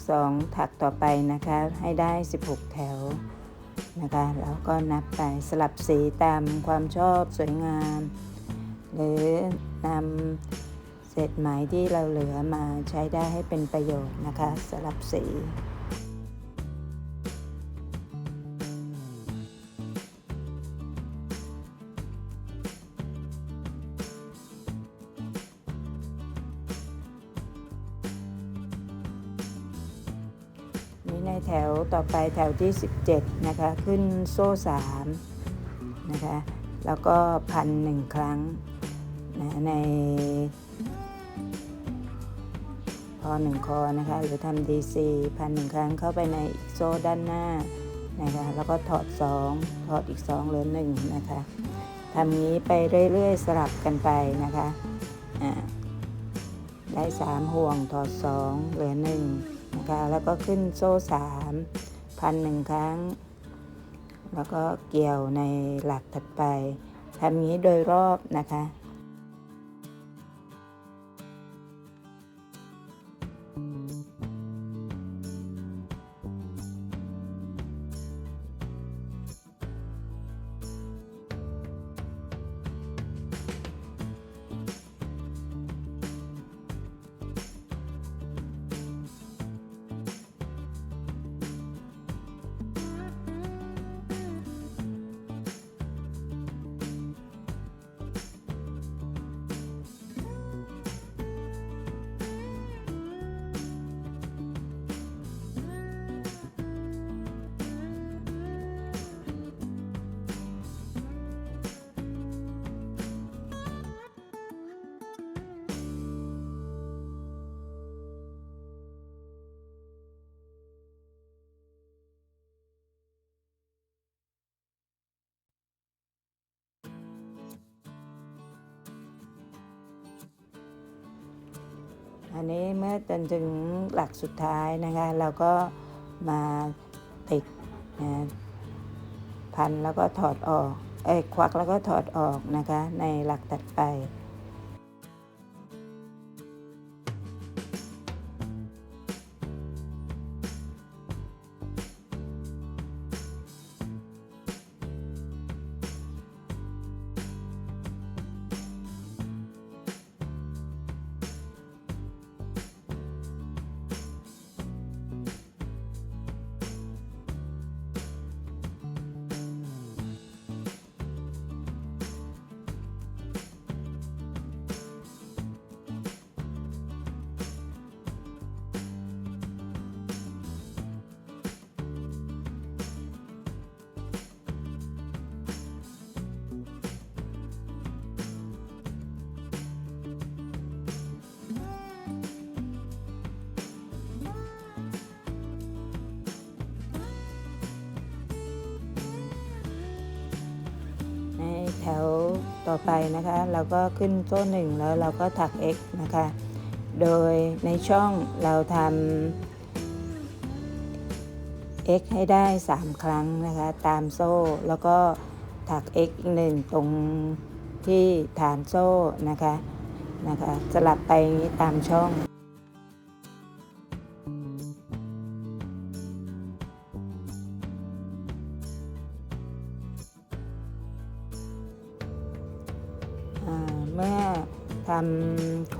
ในภาค2ถักต่อไปนะคะ ให้ได้ 16 แถวนะคะ แล้วก็นับไปสลับสีตามความชอบสวยงาม หรือนำเศษไหมที่เราเหลือมาใช้ได้ให้เป็นประโยชน์นะคะ สลับสี อไปแถวที่ 17 นะคะ ขึ้นโซ่3นะคะ แล้วก็พันหนึ่งครั้งนะในพอหนึ่งคอนะคะ หรือทำ DC พันหนึ่งครั้งเข้าไปในอีกโซ่ด้านหน้านะคะ แล้วก็ถอด 2 ถอดอีก 2 เหลือ1นะคะทำนี้ไปเรื่อยๆ สลับกันไปนะคะอ่าได้ 3 ห่วงถอด 2 เหลือ1นะคะ แล้วก็ขึ้นโซ่ 3 พันหนึ่งครั้ง แล้วก็เกี่ยวในหลักถัดไปทำนี้โดยรอบนะคะ อันนี้เมื่อจนถึงหลักสุดท้ายนะคะเราก็มาติดนะพันแล้วก็ถอดออกเอ้ควักแล้วก็ถอดออกนะคะในหลักตัดไป ต่อไปนะคะ เราก็ขึ้นโซ่หนึ่งแล้วเราก็ถัก x นะคะ โดยในช่องเราทำ x ให้ได้ 3 ครั้งนะคะ ตามโซ่แล้วก็ถัก x หนึ่งตรงที่ฐานโซ่นะคะนะคะ สลับไปตามช่อง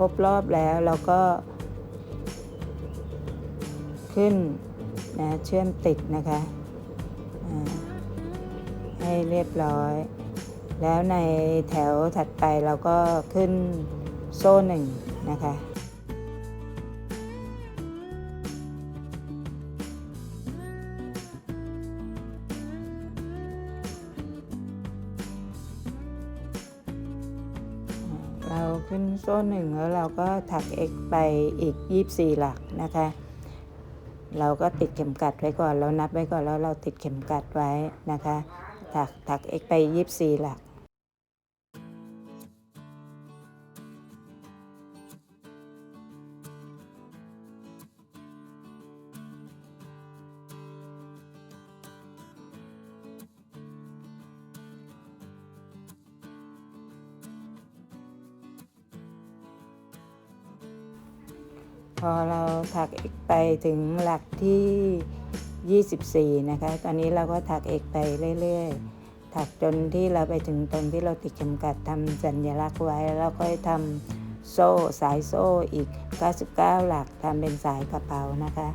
รบรอบแล้วเราก็ ขึ้นนะเชื่อมติดนะคะให้เรียบร้อย แล้วในแถวถัดไปเราก็ขึ้นโซ่หนึ่งนะคะ เราขึ้นโซ่หนึ่งแล้วเราก็ถัก x ไปอีก 24 หลักนะคะ เราก็ติดเข็มกัดไว้ก่อนแล้วนับไว้ก่อนแล้วเราติดเข็มกัดไว้นะคะ ถักถัก x ไป 24 หลัก พอเราถัก x ไปถึงหลักที่ 24 นะคะ ตอนนี้เราก็ถัก x ไปเรื่อยๆ ถักจนที่เราไปถึงตรงที่เราติดเข็มกัดทำสัญลักษณ์ไว้ แล้วก็ทำโซ่สายโซ่อีก 99 หลักทำเป็นสายกระเป๋านะคะ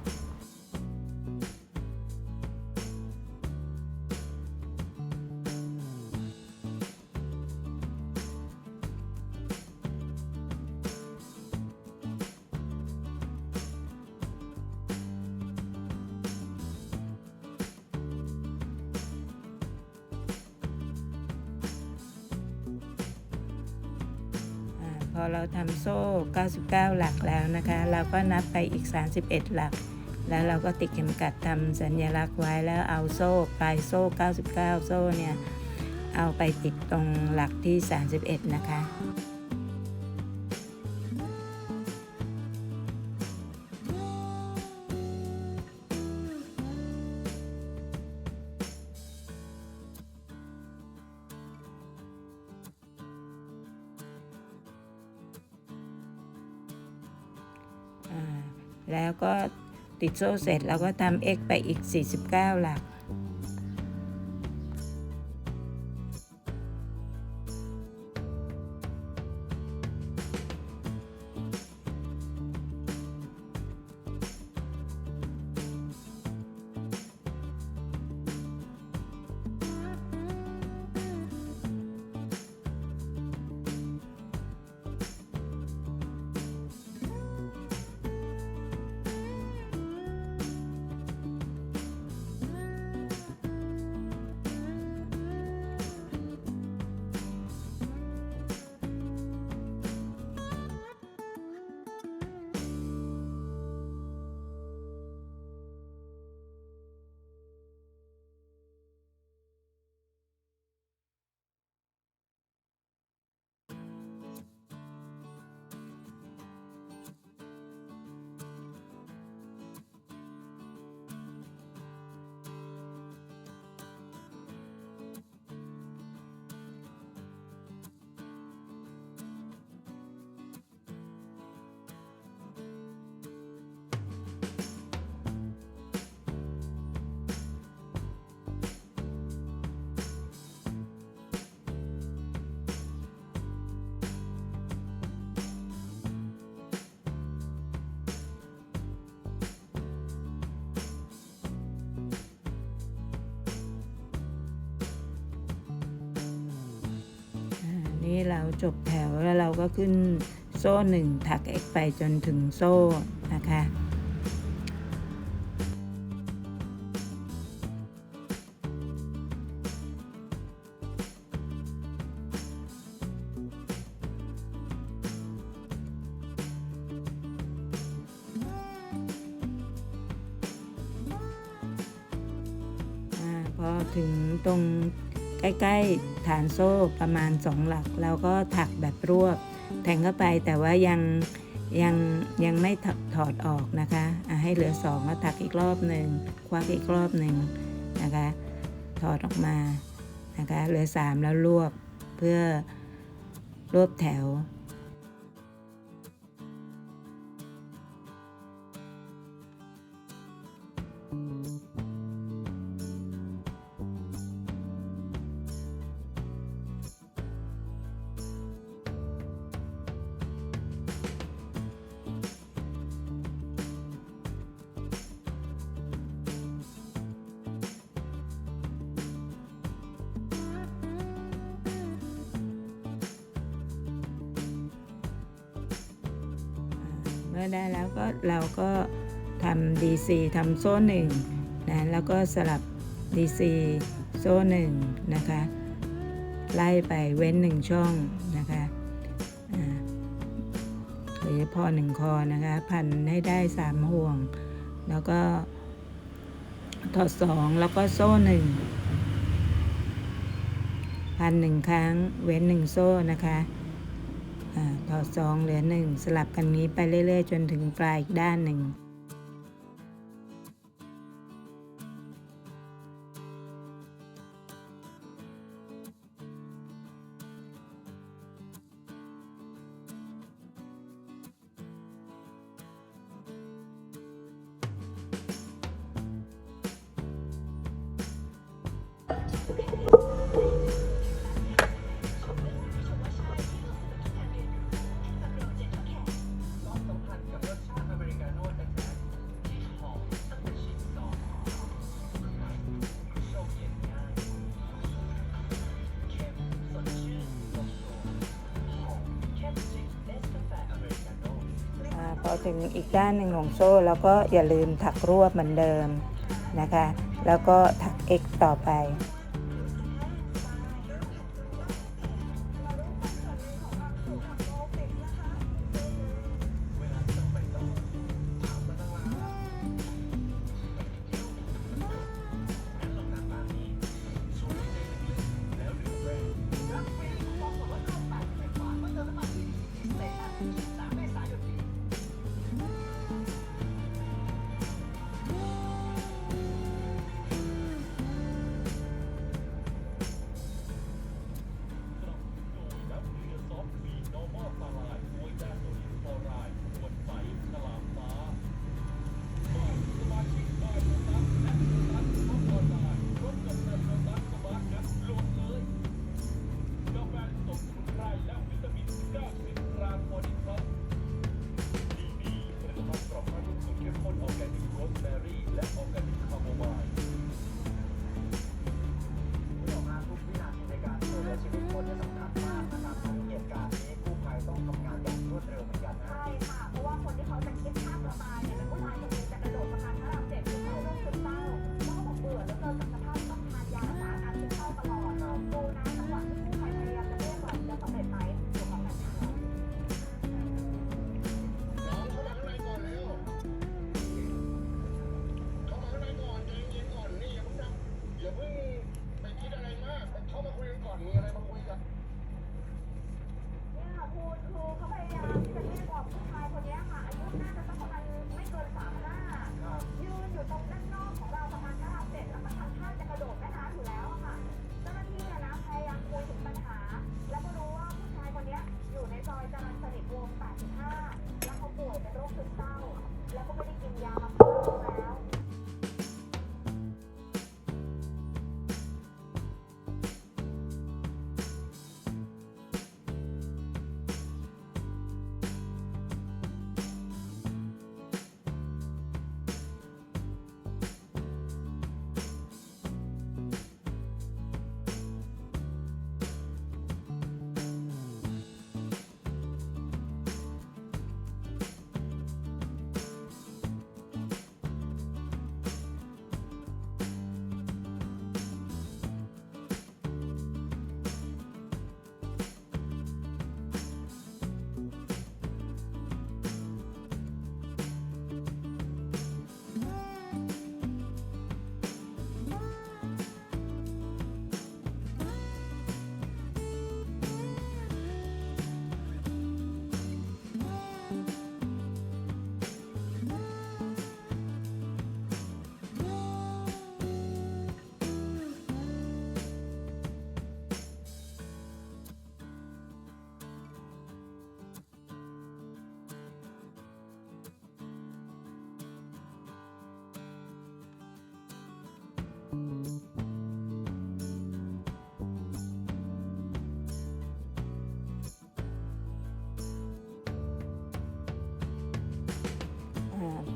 พอเราทำโซ่ 99 หลักแล้วนะคะ เราก็นับไปอีก 31 หลัก แล้วเราก็ติดเข็มกัดทำสัญลักษณ์ไว้แล้วเอาโซ่ปลายโซ่ 99 โซ่เนี่ย เอาไปติดตรงหลักที่ 31 นะคะ โซ่เสร็จเราก็ทำ x ไปอีก 49 หลัก นี่เราจบแถวแล้วเราก็ขึ้นโซ่หนึ่งถัก x ไปจนถึงโซ่นะคะพอถึงตรง ใกล้ๆฐานโซ่ประมาณสองหลัก เราก็ถักแบบรวบ แทงเข้าไปแต่ว่ายังยังยังไม่ถถอดออกนะคะให้เหลือสองก็ถักอีกรอบหนึ่งควักอีกรอบหนึ่งนะคะถอดออกมานะคะเหลือสามแล้วรวบเพื่อรวบแถว มื่อได้แล้วก็เราก็ทำ DC ทำโซ่หนึ่งนะแล้วก็สลับ DC โซ่หนึ่งนะคะไล่ไปเว้นหนึ่งช่องนะคะอ่าหรือพอหนึ่งคอนะคะ พันให้ได้สามห่วง แล้วก็ถอดสองแล้วก็โซ่หนึ่งพันหนึ่งครั้งเว้นหนึ่งโซ่นะคะ ต่อดสองเหลือหนึ่งสลับกันนี้ไปเรื่อย ๆ จนถึงปลายอีกด้านหนึ่ง ถึงอีกด้านหนึ่งของโซ่ แล้วก็อย่าลืมถักรวบเหมือนเดิมนะคะ แล้วก็ถัก X ต่อไป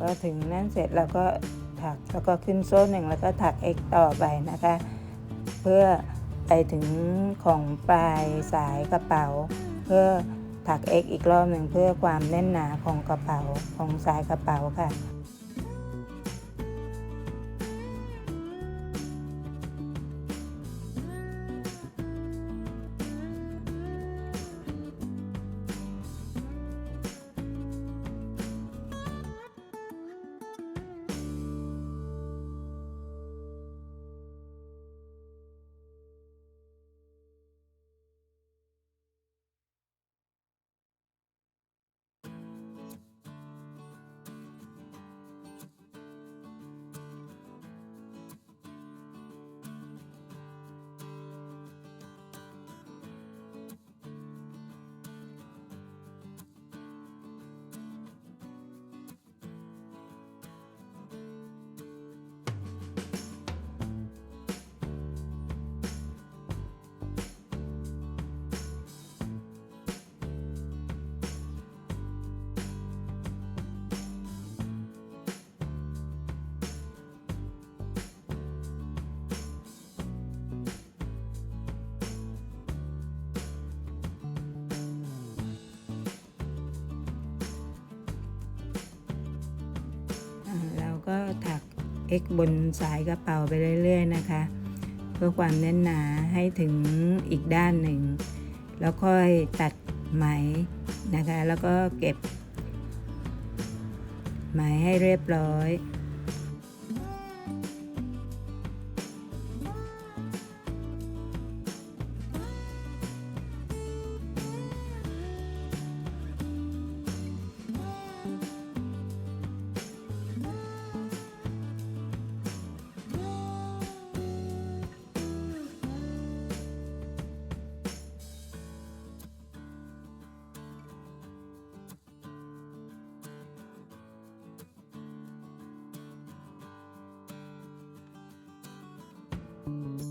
พอถึงนั่นเสร็จเราก็ถักแล้วก็ขึ้นโซ่หนึ่งแล้วก็ถัก x ต่อไปนะคะ เพื่อไปถึงของปลายสายกระเป๋า เพื่อถัก x อีกรอบหนึ่งเพื่อความแน่นหนาของกระเป๋าของสายกระเป๋าค่ะ x บนสายกระเป๋าไปเรื่อยๆนะคะ เพื่อความแน่นหนาให้ถึงอีกด้านหนึ่ง แล้วค่อยตัดไหมนะคะ แล้วก็เก็บ ไหมให้เรียบร้อย อ่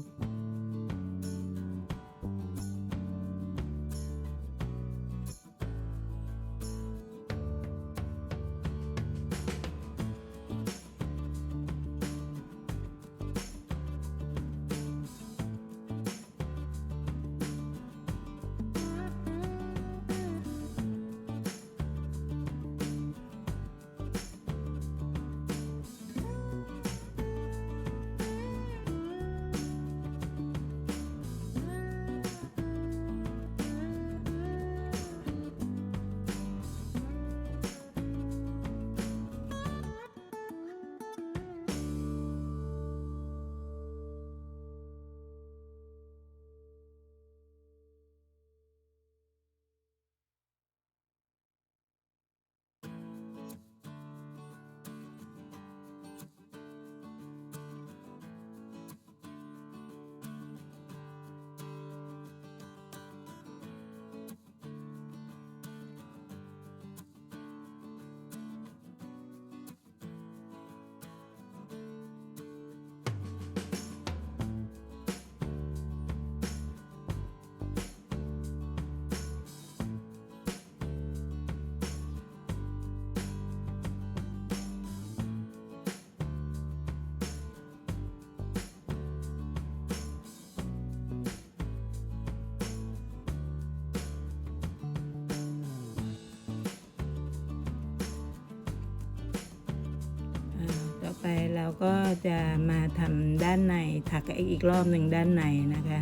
ไปเราก็จะมาทำด้านในถักอีกรอบหนึ่งด้านในนะคะ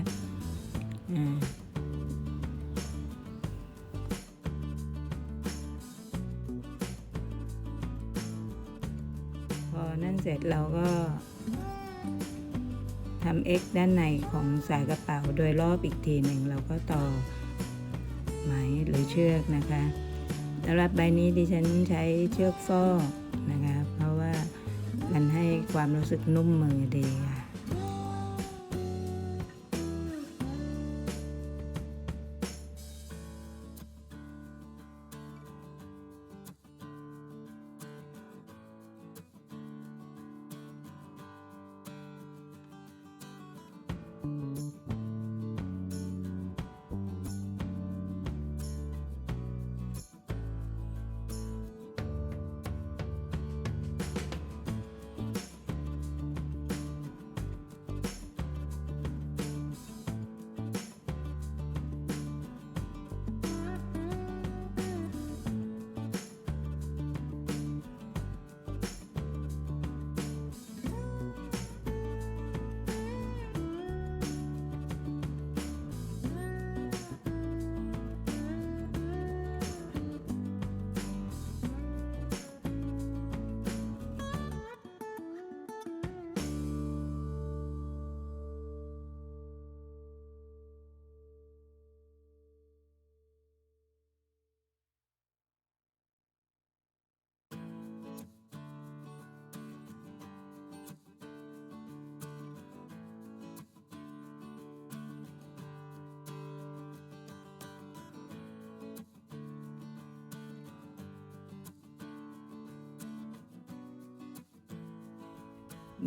อ่าพอนั่นเสร็จเราก็ทำ X ด้านในของสายกระเป๋าโดยรอบอีกทีหนึ่งเราก็ต่อไหมหรือเชือกนะคะสำหรับใบนี้ดิฉันใช้เชือกฟอก ความรู้สึกนุ่มมือดีค่ะ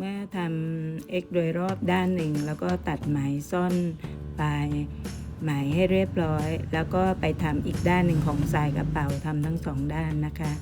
เมื่อทำ x โดยรอบด้านหนึ่ง แล้วก็ตัดไหมซ่อนปลายไหมให้เรียบร้อย แล้วก็ไปทำอีกด้านหนึ่งของสายกระเป๋าทำทั้งสองด้านนะคะ